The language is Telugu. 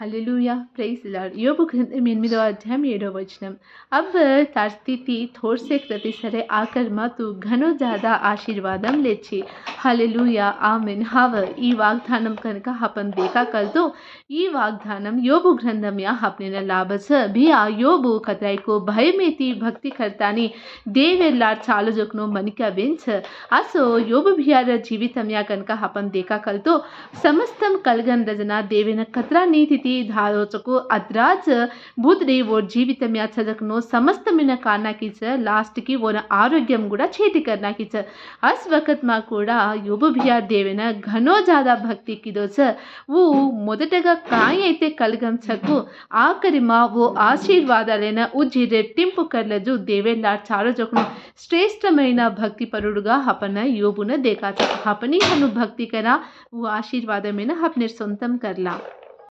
హలెలుయ ప్రైజ్ లాడ్ యోబు గ్రంథం ఎనిమిదవ అధ్యాయం ఏడవ వచనం అవ్ తార్ స్థితి థోర్సే క్రతి సరే ఆకర్మ తు ఘనో జాదా ఆశీర్వాదం లేచి హలెలుయ ఆమెన్ హవ ఈ వాగ్దానం కనుక హపం దేకా కల్తో ఈ వాగ్దానం యోబు గ్రంథం యా హప్నిన లాభస భియా యోబు కతరాయికు భయమేతి భక్తి కర్తాని దేవెల్లార్ చాలజోక్ను మనిక వెంచ అసో యోబు భియార జీవితం యా కనుక హపం దేకా కల్తో సమస్తం కల్గన్ రజన దేవిన కత్రా నీతి ભક્તિ ધારોચકો అద్రాజ్ బుధుడి ఓ జీవితం యాచదకును సమస్తమైన కారణాకిచ్చ లాస్ట్కి ఓన ఆరోగ్యం కూడా చేతికి నాకిచ్చ అస్ వకత్మా కూడా యోబుభియా దేవిన ఘనో జాదా భక్తి కిదోచ ఓ మొదటగా కాయ అయితే కలిగంచకు ఆఖరిమా ఓ ఆశీర్వాదాలైన ఉజ్జి రెట్టింపు కర్లజు దేవేందా చారోజకును శ్రేష్టమైన భక్తి పరుడుగా హపన యోబున దేకాచ హపని హను భక్తికన ఓ ఆశీర్వాదమైన హపని సొంతం కర్లా